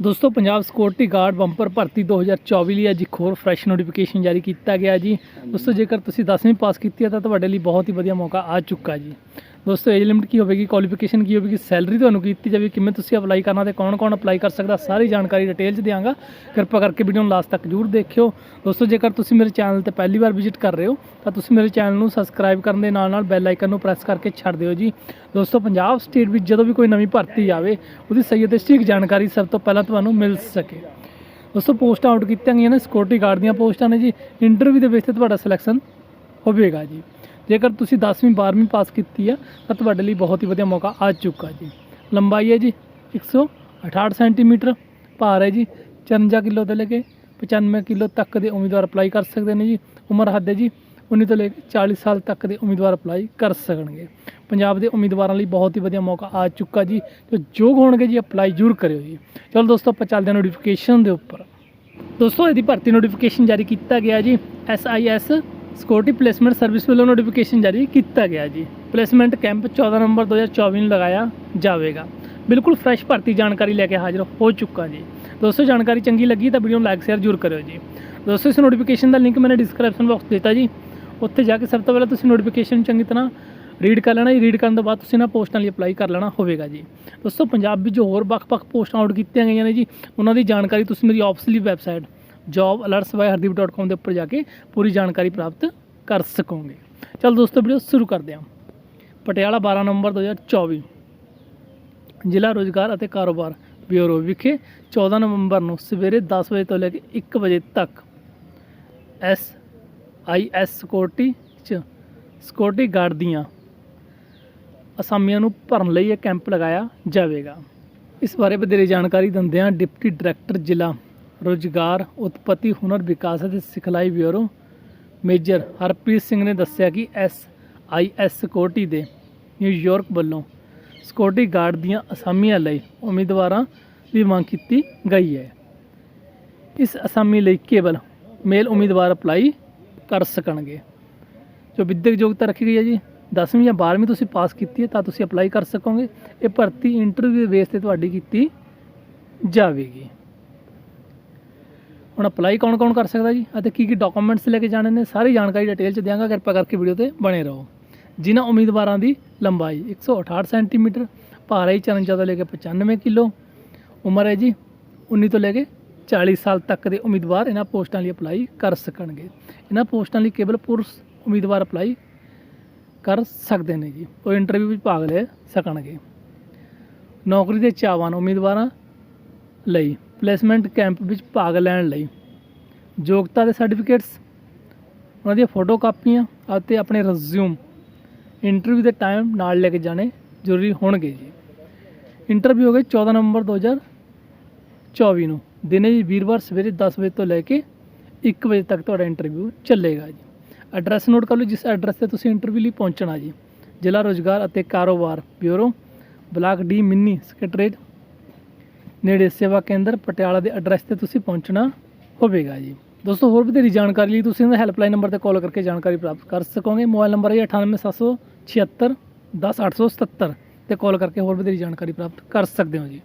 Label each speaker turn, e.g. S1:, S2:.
S1: ਦੋਸਤੋ Punjab security guard bumper ਭਰਤੀ 2024 ਲਈ ਅੱਜ ਇੱਕ ਹੋਰ ਫਰੈਸ਼ ਨੋਟੀਫਿਕੇਸ਼ਨ ਜਾਰੀ ਕੀਤਾ ਗਿਆ ਜੀ। ਦੋਸਤੋ ਜੇਕਰ ਤੁਸੀਂ 10ਵੀਂ ਪਾਸ ਕੀਤੀ ਹੈ ਤਾਂ ਤੁਹਾਡੇ ਲਈ ਬਹੁਤ ਹੀ ਵਧੀਆ ਮੌਕਾ ਆ ਚੁੱਕਾ ਜੀ। ਦੋਸਤੋ ਏਜ ਲਿਮਿਟ ਕੀ ਹੋਵੇਗੀ? ਕੁਆਲੀਫਿਕੇਸ਼ਨ ਕੀ ਹੋਵੇਗੀ? ਸੈਲਰੀ ਤੁਹਾਨੂੰ ਕੀਤੀ ਜਾਵੇ ਕਿਵੇਂ ਤੁਸੀਂ ਅਪਲਾਈ ਕਰਨਾ ਤੇ ਕੌਣ-ਕੌਣ ਅਪਲਾਈ ਕਰ ਸਕਦਾ? ਸਾਰੀ ਜਾਣਕਾਰੀ ਡਿਟੇਲ 'ਚ ਦਿਆਂਗਾ। ਕਿਰਪਾ ਕਰਕੇ ਵੀਡੀਓ ਨੂੰ ਲਾਸਟ ਤੱਕ ਜਰੂਰ ਦੇਖਿਓ। ਦੋਸਤੋ, ਜੇਕਰ ਤੁਸੀਂ ਮੇਰੇ ਚੈਨਲ ਤੇ ਪਹਿਲੀ ਵਾਰ ਵਿਜ਼ਿਟ ਕਰ ਰਹੇ ਹੋ, ਤਾਂ ਤੁਸੀਂ ਮੇਰੇ ਚੈਨਲ ਨੂੰ ਸਬਸਕ੍ਰਾਈਬ ਕਰਨ ਦੇ ਨਾਲ ਨਾਲ ਬੈਲ ਆਈਕਨ ਨੂੰ ਪ੍ਰੈਸ ਕਰਕੇ ਛੱਡ ਦਿਓ ਜੀ। ਦੋਸਤੋ, ਪੰਜਾਬ ਸਟੇਟ ਵਿੱਚ ਜਦੋਂ ਵੀ ਕੋਈ ਨਵੀਂ ਭਰਤੀ ਆਵੇ, ਉਹਦੀ ਸਹੀ ਅਤੇ ਸਟੀਕ ਜਾਣਕਾਰੀ ਸਭ ਤੋਂ ਪਹਿਲਾਂ ਤੁਹਾਨੂੰ ਮਿਲ ਸਕੇ। ਦੋਸਤੋ, ਪੋਸਟਾਂ ਆਊਟ ਕੀਤੀਆਂ ਗਈਆਂ ਨੇ। ਸਿਕਿਉਰਿਟੀ ਗਾਰਡ ਦੀਆਂ ਪੋਸਟਾਂ ਨੇ ਜੀ। ਇੰਟਰਵਿਊ ਦੇ ਵਿੱਚ ਤੇ ਤੁਹਾਡਾ ਸਿਲੈਕਸ਼ਨ ਹੋਵੇਗਾ ਜੀ। ਜੇਕਰ ਤੁਸੀਂ 10ਵੀਂ 12ਵੀਂ ਪਾਸ ਕੀਤੀ ਆ, ਤਾਂ ਤੁਹਾਡੇ ਲਈ ਬਹੁਤ ਹੀ ਵਧੀਆ ਮੌਕਾ ਆ ਚੁੱਕਾ ਜੀ। ਲੰਬਾਈ ਹੈ ਜੀ 168 ਸੈਂਟੀਮੀਟਰ, ਭਾਰ ਹੈ ਜੀ 54 ਕਿਲੋ ਤੋਂ ਲੈ ਕੇ 95 ਕਿਲੋ ਤੱਕ ਦੇ ਉਮੀਦਵਾਰ ਅਪਲਾਈ ਕਰ ਸਕਦੇ ਨੇ ਜੀ। ਉਮਰ ਹੱਦ ਹੈ ਜੀ 19 ਤੋਂ ਲੈ ਕੇ 40 ਸਾਲ ਤੱਕ ਦੇ ਉਮੀਦਵਾਰ ਅਪਲਾਈ ਕਰ ਸਕਣਗੇ। ਪੰਜਾਬ ਦੇ ਉਮੀਦਵਾਰਾਂ ਲਈ ਬਹੁਤ ਹੀ ਵਧੀਆ ਮੌਕਾ ਆ ਚੁੱਕਾ ਜੀ। ਜੋ ਯੋਗ ਹੋਣਗੇ ਜੀ, ਅਪਲਾਈ ਜ਼ਰੂਰ ਕਰਿਓ ਜੀ। ਚਲੋ ਦੋਸਤੋ, ਆਪਾਂ ਚੱਲਦੇ ਹਾਂ ਨੋਟੀਫਿਕੇਸ਼ਨ ਦੇ ਉੱਪਰ। ਦੋਸਤੋ, ਇਹਦੀ ਭਰਤੀ ਨੋਟੀਫਿਕੇਸ਼ਨ ਜਾਰੀ ਕੀਤਾ ਗਿਆ ਜੀ। ਐਸ ਸਿਕਿਉਰਿਟੀ ਪਲੇਸਮੈਂਟ ਸਰਵਿਸ ਵੱਲੋਂ ਨੋਟੀਫਿਕੇਸ਼ਨ ਜਾਰੀ ਕੀਤਾ ਗਿਆ ਜੀ। ਪਲੇਸਮੈਂਟ ਕੈਂਪ 14 ਨਵੰਬਰ 2024 ਨੂੰ ਲਗਾਇਆ ਜਾਵੇਗਾ। ਬਿਲਕੁਲ ਫਰੈਸ਼ ਭਰਤੀ ਜਾਣਕਾਰੀ ਲੈ ਕੇ ਹਾਜ਼ਰ ਹੋ ਚੁੱਕਾ ਜੀ। ਦੋਸਤੋ, ਜਾਣਕਾਰੀ ਚੰਗੀ ਲੱਗੀ ਤਾਂ ਵੀਡੀਓ ਨੂੰ ਲਾਈਕ ਸ਼ੇਅਰ ਜ਼ਰੂਰ ਕਰਿਓ ਜੀ। ਦੋਸਤੋ, ਇਸ ਨੋਟੀਫਿਕੇਸ਼ਨ ਦਾ ਲਿੰਕ ਮੈਨੇ ਡਿਸਕ੍ਰਿਪਸ਼ਨ ਬਾਕਸ ਦਿੱਤਾ ਜੀ। ਉੱਥੇ ਜਾ ਕੇ ਸਭ ਤੋਂ ਪਹਿਲਾਂ ਤੁਸੀਂ ਨੋਟੀਫਿਕੇਸ਼ਨ ਚੰਗੀ ਤਰ੍ਹਾਂ ਰੀਡ ਕਰ ਲੈਣਾ ਜੀ। ਰੀਡ ਕਰਨ ਤੋਂ ਬਾਅਦ ਤੁਸੀਂ ਨਾ ਪੋਸਟਾਂ ਲਈ ਅਪਲਾਈ ਕਰ ਲੈਣਾ ਹੋਵੇਗਾ ਜੀ। ਦੋਸਤੋ, ਪੰਜਾਬ ਵਿੱਚ ਜੋ ਹੋਰ ਵੱਖ-ਵੱਖ ਪੋਸਟਾਂ ਆਊਟ ਕੀਤੀਆਂ ਗਈਆਂ ਨੇ ਜੀ। ਉਹਨਾਂ ਦੀ ਜਾਣਕਾਰੀ ਤੁਸੀਂ ਮੇਰੀ ਆਫਸਲੀ ਵੈਬਸਾਈਟ jobalerts.hardeep.com ਦੇ ਉੱਪਰ ਜਾ ਕੇ ਪੂਰੀ ਜਾਣਕਾਰੀ ਪ੍ਰਾਪਤ ਕਰ ਸਕੋਗੇ। ਚਲ ਦੋਸਤੋ ਵੀਡੀਓ ਸ਼ੁਰੂ ਕਰਦੇ ਹਾਂ। ਪਟਿਆਲਾ 12 ਨਵੰਬਰ 2024 ਜ਼ਿਲ੍ਹਾ ਰੋਜ਼ਗਾਰ ਅਤੇ ਕਾਰੋਬਾਰ ਬਿਊਰੋ ਵਿਖੇ 14 ਨਵੰਬਰ ਨੂੰ ਸਵੇਰੇ 10 ਵਜੇ ਤੋਂ ਲੈ ਕੇ 1 ਵਜੇ ਤੱਕ ਐਸ ਆਈ ਐਸ ਸਿਕਿਉਰਿਟੀ ਚ ਸਿਕਿਉਰਿਟੀ ਗਾਰਡ ਦੀਆਂ ਅਸਾਮੀਆਂ ਨੂੰ ਭਰਨ ਲਈ ਇਹ ਕੈਂਪ ਲਗਾਇਆ ਜਾਵੇਗਾ। ਇਸ ਬਾਰੇ ਵਧੇਰੇ ਜਾਣਕਾਰੀ ਦਿੰਦਿਆਂ ਡਿਪਟੀ ਡਾਇਰੈਕਟਰ ਜ਼ਿਲ੍ਹਾ ਰੋਜ਼ਗਾਰ, ਉਤਪਤੀ, ਹੁਨਰ ਵਿਕਾਸ ਅਤੇ ਸਿਖਲਾਈ ਬਿਊਰੋ ਮੇਜਰ ਹਰਪ੍ਰੀਤ ਸਿੰਘ ਨੇ ਦੱਸਿਆ ਕਿ ਐਸ ਆਈ ਐਸ ਸਿਕਿਉਰਿਟੀ ਦੇ ਨਿਊਯਾਰਕ ਵੱਲੋਂ ਸਿਕਿਉਰਿਟੀ ਗਾਰਡ ਦੀਆਂ ਅਸਾਮੀਆਂ ਲਈ ਉਮੀਦਵਾਰਾਂ ਦੀ ਮੰਗ ਕੀਤੀ ਗਈ ਹੈ। ਇਸ ਅਸਾਮੀ ਲਈ ਕੇਵਲ ਮੇਲ ਉਮੀਦਵਾਰ ਅਪਲਾਈ ਕਰ ਸਕਣਗੇ। ਜੋ ਵਿਦਿਅਕ ਯੋਗਤਾ ਰੱਖੀ ਗਈ ਹੈ ਜੀ 10ਵੀਂ ਜਾਂ 12ਵੀਂ ਤੁਸੀਂ ਪਾਸ ਕੀਤੀ ਹੈ ਤਾਂ ਤੁਸੀਂ ਅਪਲਾਈ ਕਰ ਸਕੋਗੇ। ਇਹ ਭਰਤੀ ਇੰਟਰਵਿਊ ਦੇ ਬੇਸ ਤੇ ਤੁਹਾਡੀ ਕੀਤੀ ਜਾਵੇਗੀ। ਹੁਣ ਅਪਲਾਈ ਕੌਣ ਕੌਣ ਕਰ ਸਕਦਾ ਜੀ? ਅਤੇ ਕੀ ਕੀ ਡਾਕੂਮੈਂਟਸ ਲੈ ਕੇ ਜਾਣੇ ਨੇ? ਸਾਰੀ ਜਾਣਕਾਰੀ ਡਿਟੇਲ ਚ ਦਿਆਂਗਾ। ਕਿਰਪਾ ਕਰਕੇ ਵੀਡੀਓ ਤੇ ਬਣੇ ਰਹੋ। ਜਿਨ੍ਹਾਂ ਉਮੀਦਵਾਰਾਂ ਦੀ ਲੰਬਾਈ 168 ਸੈਂਟੀਮੀਟਰ ਭਾਰ ਹੈ ਜੀ 54 ਤੋਂ ਲੈ ਕੇ 95 ਕਿਲੋ, ਉਮਰ ਹੈ ਜੀ 19 ਤੋਂ ਲੈ ਕੇ 40 ਸਾਲ ਤੱਕ ਦੇ ਉਮੀਦਵਾਰ ਇਹਨਾਂ ਪੋਸਟਾਂ ਲਈ ਅਪਲਾਈ ਕਰ ਸਕਣਗੇ। ਇਹਨਾਂ ਪੋਸਟਾਂ ਲਈ ਕੇਵਲ ਪੁਰਸ਼ ਉਮੀਦਵਾਰ ਅਪਲਾਈ ਕਰ ਸਕਦੇ ਨੇ ਜੀ। ਉਹ ਇੰਟਰਵਿਊ ਵਿੱਚ ਭਾਗ ਲੈ ਸਕਣਗੇ। ਨੌਕਰੀ ਦੇ ਚਾਹਵਾਨ ਉਮੀਦਵਾਰਾਂ ਲਈ ਪਲੇਸਮੈਂਟ ਕੈਂਪ ਵਿੱਚ ਭਾਗ ਲੈਣ ਲਈ। ਯੋਗਤਾ ਦੇ ਸਰਟੀਫਿਕੇਟਸ ਉਹਨਾਂ ਦੀਆਂ ਫੋਟੋ ਕਾਪੀਆਂ ਅਤੇ ਆਪਣੇ ਰਿਜ਼ਿਊਮ ਇੰਟਰਵਿਊ ਦੇ ਟਾਈਮ ਨਾਲ ਲੈ ਕੇ ਜਾਣੇ ਜ਼ਰੂਰੀ ਹੋਣਗੇ ਜੀ। ਇੰਟਰਵਿਊ ਹੋਗੇ 14 ਨਵੰਬਰ 2024 ਨੂੰ। ਦਿਨੇ ਜੀ ਵੀਰਵਾਰ ਸਵੇਰੇ 10 ਵਜੇ ਤੋਂ ਲੈ ਕੇ 1 ਵਜੇ ਤੱਕ ਤੁਹਾਡਾ ਇੰਟਰਵਿਊ ਚੱਲੇਗਾ ਜੀ। ਐਡਰੈਸ ਨੋਟ ਕਰ ਲਓ, ਜਿਸ ਐਡਰੈਸ ਤੇ ਤੁਸੀਂ ਇੰਟਰਵਿਊ ਲਈ ਪਹੁੰਚਣਾ ਜੀ। ਜ਼ਿਲ੍ਹਾ ਰੋਜ਼ਗਾਰ ਅਤੇ ਕਾਰੋਬਾਰ bureau, block D mini secretariat ਨੇੜੇ ਸੇਵਾ ਕੇਂਦਰ ਪਟਿਆਲਾ ਦੇ ਐਡਰੈਸ ਤੇ ਤੁਸੀਂ ਪਹੁੰਚਣਾ ਹੋਵੇਗਾ ਜੀ। ਦੋਸਤੋ, ਹੋਰ ਵਧੇਰੀ ਜਾਣਕਾਰੀ ਲਈ ਤੁਸੀਂ ਇਹਨਾਂ ਹੈਲਪਲਾਈਨ ਨੰਬਰ ਤੇ ਕਾਲ ਕਰਕੇ ਜਾਣਕਾਰੀ ਪ੍ਰਾਪਤ ਕਰ ਸਕੋਗੇ। ਮੋਬਾਈਲ ਨੰਬਰ ਹੈ 98776 10877 ਤੇ ਕਾਲ ਕਰਕੇ ਹੋਰ ਵਧੇਰੀ ਜਾਣਕਾਰੀ ਪ੍ਰਾਪਤ ਕਰ ਸਕਦੇ ਹੋ ਜੀ।